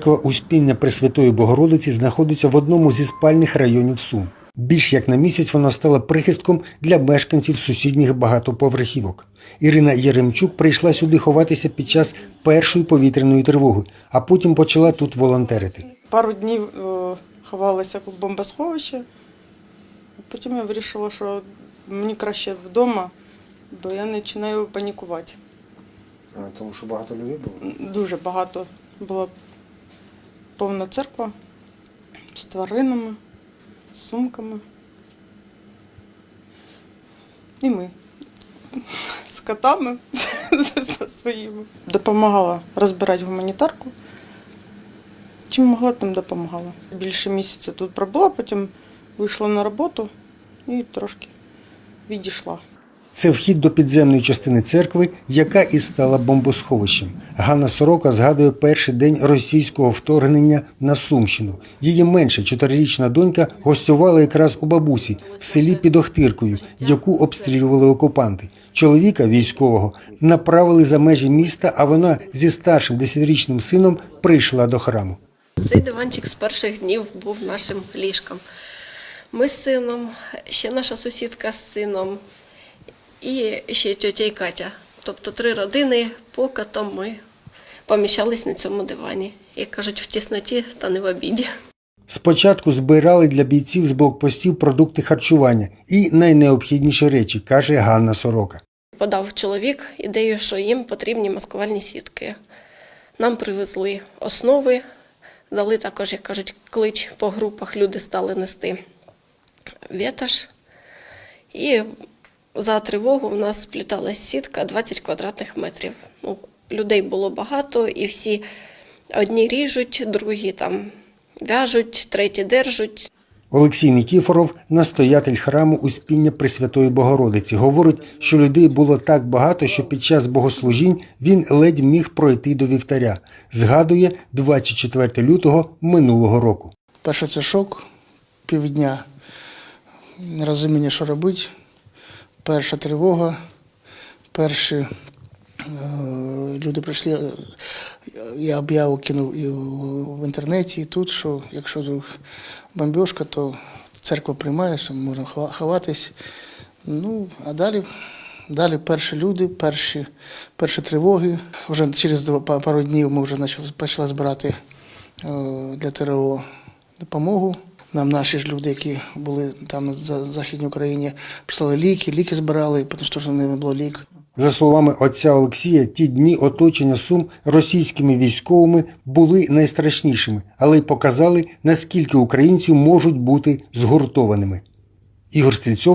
Церква Успіння Пресвятої Богородиці знаходиться в одному зі спальних районів Сум. Більш як на місяць вона стала прихистком для мешканців сусідніх багатоповерхівок. Ірина Єремчук прийшла сюди ховатися під час першої повітряної тривоги, а потім почала тут волонтерити. Пару днів е, ховалася в бомбосховищі. Потім я вирішила, що мені краще вдома, бо я починаю панікувати. Тому що багато людей було. Дуже багато була повна церква з тваринами, з сумками. І ми з котами зі своїми. Допомагала розбирати гуманітарку. Чим могла, тим допомагала. Більше місяця тут пробула, потім вийшла на роботу і трошки відійшла. Це вхід до підземної частини церкви, яка і стала бомбосховищем. Ганна Сорока згадує перший день російського вторгнення на Сумщину. Її менша чотирирічна донька гостювала якраз у бабусі в селі під Охтиркою, яку обстрілювали окупанти. Чоловіка військового направили за межі міста, а вона зі старшим десятирічним сином прийшла до храму. Цей диванчик з перших днів був нашим ліжком. Ми з сином, ще наша сусідка з сином і ще тьотя і Катя. Тобто три родини, покатом ми поміщались на цьому дивані. Як кажуть, в тісноті та не в обіді. Спочатку збирали для бійців з блокпостів продукти харчування і найнеобхідніші речі, каже Ганна Сорока. Подав чоловік ідею, що їм потрібні маскувальні сітки. Нам привезли основи, дали також, як кажуть, клич по групах, люди стали нести вітаж. І за тривогу в нас спліталась сітка 20 квадратних метрів. Ну, людей було багато, і всі одні ріжуть, другі там в'яжуть, треті держать. Олексій Нікіфоров, настоятель храму Успіння Пресвятої Богородиці, говорить, що людей було так багато, що під час богослужінь він ледь міг пройти до вівтаря. Згадує 24 лютого минулого року. Перше це шок, півдня, нерозуміння, що робити. Перша тривога, перші е, люди прийшли, е, я об'яву кинув і в- інтернеті, і тут, що якщо бомбіжка, то церква приймає, що можна хова- ховатись. Ну, а далі, далі перші люди, перші, перші тривоги. Вже через два, па- пару днів ми вже почали, почали збирати е, для ТРО допомогу. Нам наші ж люди, які були там За- Західній Україні, прислали ліки, ліки збирали, тому що не було лік. За словами отця Олексія, ті дні оточення Сум російськими військовими були найстрашнішими, але й показали, наскільки українці можуть бути згуртованими. Ігор Стрільцов,